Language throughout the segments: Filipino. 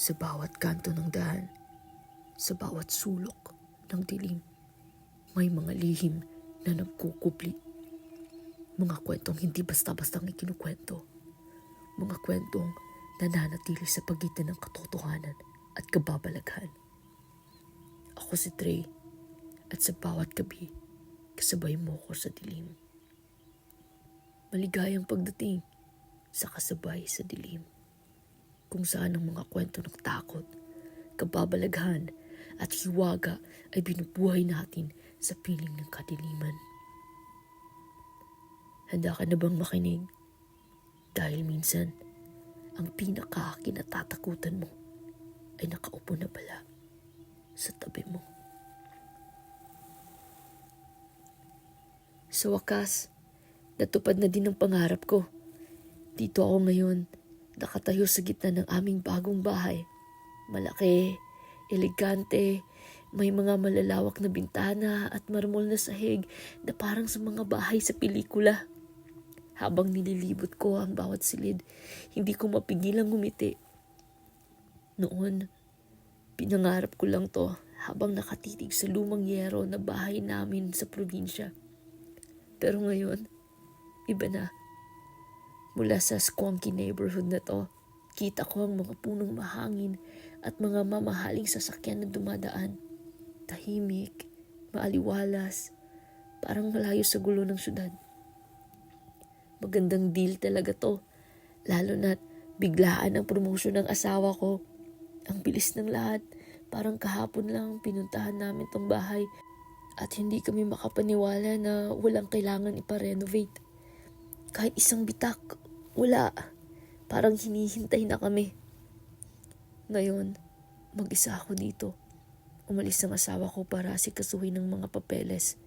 Sa bawat kanto ng daan, sa bawat sulok ng dilim, may mga lihim na nagkukupli. Mga kwentong hindi basta-bastang ikinukwento. Mga kwentong nananatili sa pagitan ng katotohanan at kababalaghan. Ako si Trey at sa bawat gabi, kasabay mo ko sa dilim. Maligayang pagdating sa kasabay sa dilim. Kung saan ang mga kwento ng takot, kababalaghan at hiwaga ay binubuhay natin sa piling ng kadiliman. Handa ka na bang makinig? Dahil minsan, ang pinakakinatatakutan mo ay nakaupo na pala sa tabi mo. Sa wakas, natupad na din ang pangarap ko. Dito ako ngayon, nakatayo sa gitna ng aming bagong bahay. Malaki, elegante, may mga malalawak na bintana at marmol na sahig na parang sa mga bahay sa pelikula. Habang nililibot ko ang bawat silid, hindi ko mapigilang ngumiti. Noon, pinangarap ko lang to habang nakatitig sa lumang yero na bahay namin sa probinsya. Pero ngayon, iba na. Mula sa squonky neighborhood na to, kita ko ang mga punong mahangin at mga mamahaling sasakyan na dumadaan. Tahimik, maaliwalas, parang malayo sa gulo ng syudad. Magandang deal talaga to. Lalo na't biglaan ang promotion ng asawa ko. Ang bilis ng lahat. Parang kahapon lang pinuntahan namin tong bahay at hindi kami makapaniwala na walang kailangan iparenovate. Kahit isang bitak, wala. Parang hinihintay na kami. Ngayon, mag-isa ako dito. Umalis ang asawa ko para sikasuhin ng mga papeles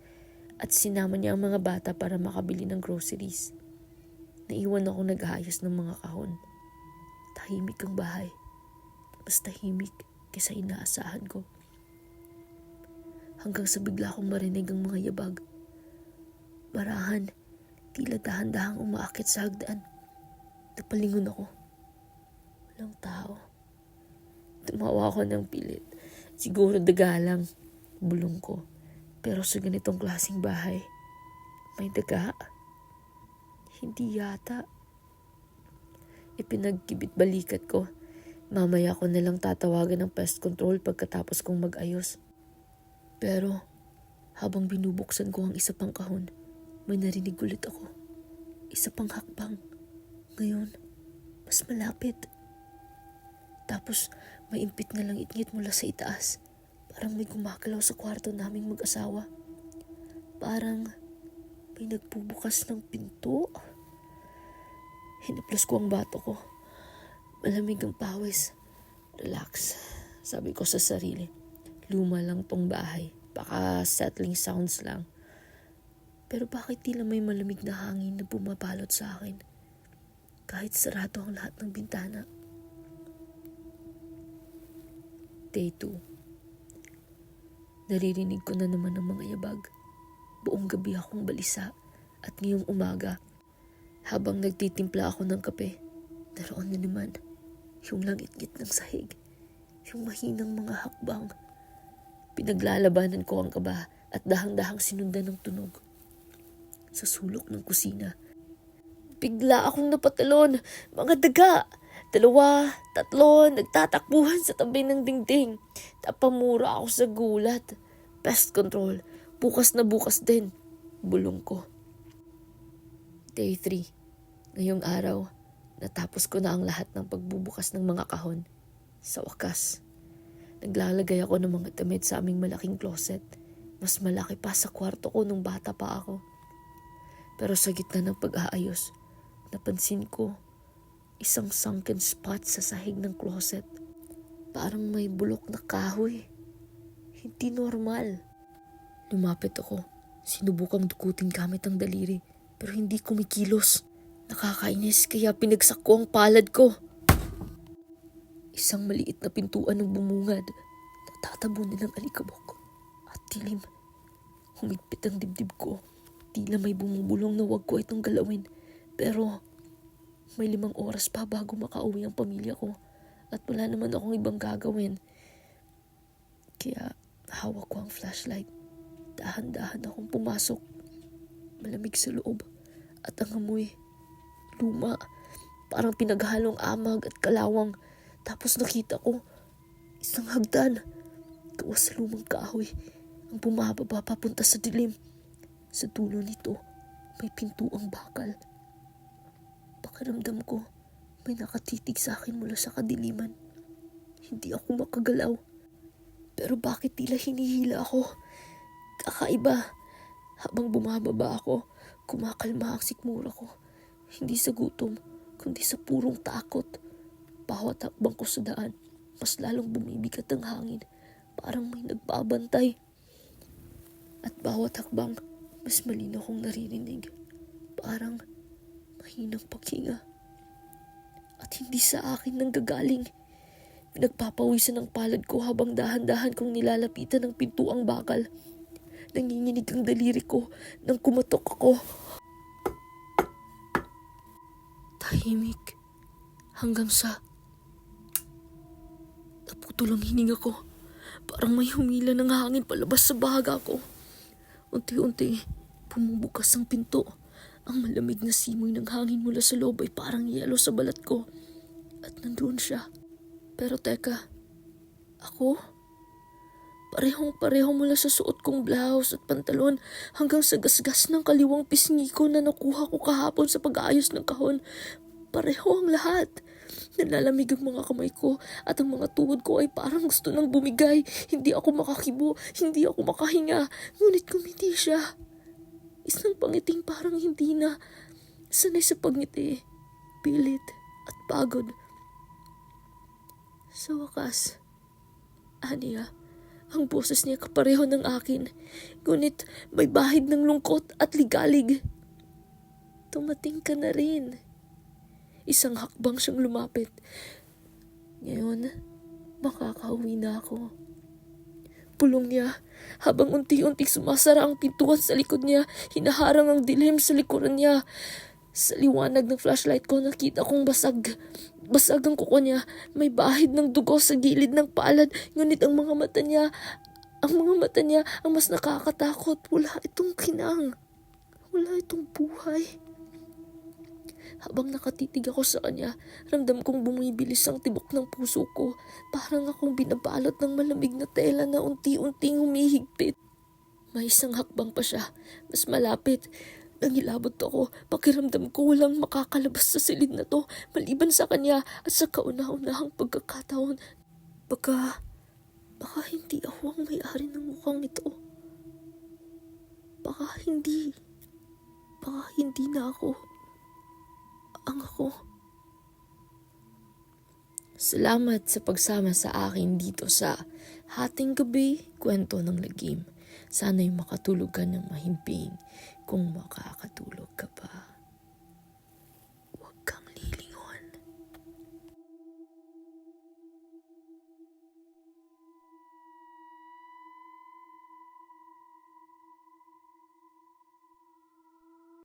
at sinama niya ang mga bata para makabili ng groceries. Naiwan ako nag-aayos ng mga kahon. Tahimik ang bahay. Mas tahimik kaysa inaasahan ko. Hanggang sa bigla akong marinig ang mga yabag. Barahan, tila dahan-dahang umaakit sa hagdan. Napalingon ako. Walang tao. Tumawa ako ng pilit. Siguro daga lang. Bulong ko. Pero sa ganitong klaseng bahay, may daga. Hindi yata. Ipinagkibit balikat ko. Mamaya ko nalang tatawagan ng pest control pagkatapos kong mag-ayos. Pero habang binubuksan ko ang isa pang kahon, may narinig ulit ako. Isa pang hakbang. Ngayon, mas malapit. Tapos may impit na lang itngit mula sa itaas. Parang may gumagalaw sa kwarto naming mag-asawa. Parang may nagbubukas ng pinto. Hinaplos ko ang bato ko. Malamig ang pawis. Relax, sabi ko sa sarili. Luma lang tong bahay. Baka settling sounds lang. Pero bakit tila may malamig na hangin na bumabalot sa akin? Kahit sarado ang lahat ng bintana. Day 2 Naririnig ko na naman ang mga yabag. Buong gabi akong balisa at ngayong umaga, habang nagtitimpla ako ng kape, naroon na naman yung langit-ngit ng sahig, yung mahinang mga hakbang. Pinaglalabanan ko ang kaba at dahang-dahang sinundan ng tunog. Sa sulok ng kusina, bigla akong napatalon, mga daga. Dalawa, tatlo, nagtatakbuhan sa tabi ng dingding. Tapamura ako sa gulat. Pest control, bukas na bukas din. Bulong ko. Day 3. Ngayong araw, natapos ko na ang lahat ng pagbubukas ng mga kahon. Sa wakas, naglalagay ako ng mga damit sa aming malaking closet. Mas malaki pa sa kwarto ko nung bata pa ako. Pero sa gitna ng pag-aayos, napansin ko isang sunken spot sa sahig ng closet. Parang may bulok na kahoy. Hindi normal. Lumapit ako. Sinubukang dukutin gamit ang daliri pero hindi kumikilos. Nakakainis kaya pinagsak ko ang palad ko. Isang maliit na pintuan ng bumungad. Natatabunan ng alikabok. At dilim. Humigpit ang dibdib ko. Tila may bumubulong na wag ko itong galawin. Pero may limang oras pa bago makauwi ang pamilya ko. at wala naman akong ibang gagawin. Kaya hawak ko ang flashlight. Dahan-dahan akong pumasok. Malamig sa loob at ang amoy. Luma. Parang pinaghalong amag at kalawang. Tapos nakita ko isang hagdan. Gawa sa lumang kahoy. Ang bumababa papunta sa dilim. Sa dulo nito, may pintuang bakal. Pakiramdam ko, may nakatitig sa akin mula sa kadiliman. Hindi ako makagalaw. Pero bakit tila hinihila ako? Kakaiba. Habang bumababa ako, kumakalma ang sikmura ko. Hindi sa gutom, kundi sa purong takot. Bawat hakbang ko sa daan, mas lalong bumibigat ang hangin. Parang may nagbabantay. At bawat hakbang, mas malino kong naririnig. Parang mahinang paghinga. At hindi sa akin nang gagaling. Nagpapawisan ang palad ko habang dahan-dahan kong nilalapitan ng pintuang bakal. Nanginginig ang daliri ko nang kumatok ako. Tahimik. Hanggang sa... Naputol hininga ko. Parang may humila ng hangin palabas sa bahaga ko. Unti-unti, bumubukas ang pinto. Ang malamig na simoy ng hangin mula sa loob ay parang yelo sa balat ko. At nandun siya. Pero teka, ako? Parehong pareho mula sa suot kong blouse at pantalon hanggang sa gasgas ng kaliwang pisngi ko na nakuha ko kahapon sa pag-aayos ng kahon. Pareho ang lahat. Nalalamig ang mga kamay ko at ang mga tuhod ko ay parang gusto nang bumigay. Hindi ako makakibo, hindi ako makahinga. Ngunit kumiti siya. Isang pangiting parang hindi na. Sanay sa pagngiti, pilit at pagod. Sa wakas, Aniya, ang boses niya kapareho ng akin. Ngunit may bahid ng lungkot at ligalig. Tumating ka na rin. Isang hakbang siyang lumapit. Ngayon, makakauwi na ako. Pulong niya, habang unti-unti sumasara ang pintuan sa likod niya, hinaharang ang dilim sa likuran niya. Sa liwanag ng flashlight ko, nakita kong basag. Basag ang kuko niya. May bahid ng dugo sa gilid ng palad. Ngunit ang mga mata niya, ang mga mata niya ang mas nakakatakot. Wala itong kinang. Wala itong buhay. Habang nakatitig ako sa kanya, ramdam kong bumibilis ang tibok ng puso ko. Parang akong binabalot ng malamig na tela na unti-unting humihigpit. May isang hakbang pa siya, mas malapit. Nangilabot ako, pakiramdam ko walang makakalabas sa silid na to, maliban sa kanya at sa kauna-unahang pagkakataon. Baka, baka hindi ako ang may-ari ng mukhang ito. Baka hindi, baka hindi na ako ang ako. Salamat sa pagsama sa akin dito sa Hating Gabi, Kwento ng Lagim. Sana'y makatulog ka ng mahimping kung makakatulog.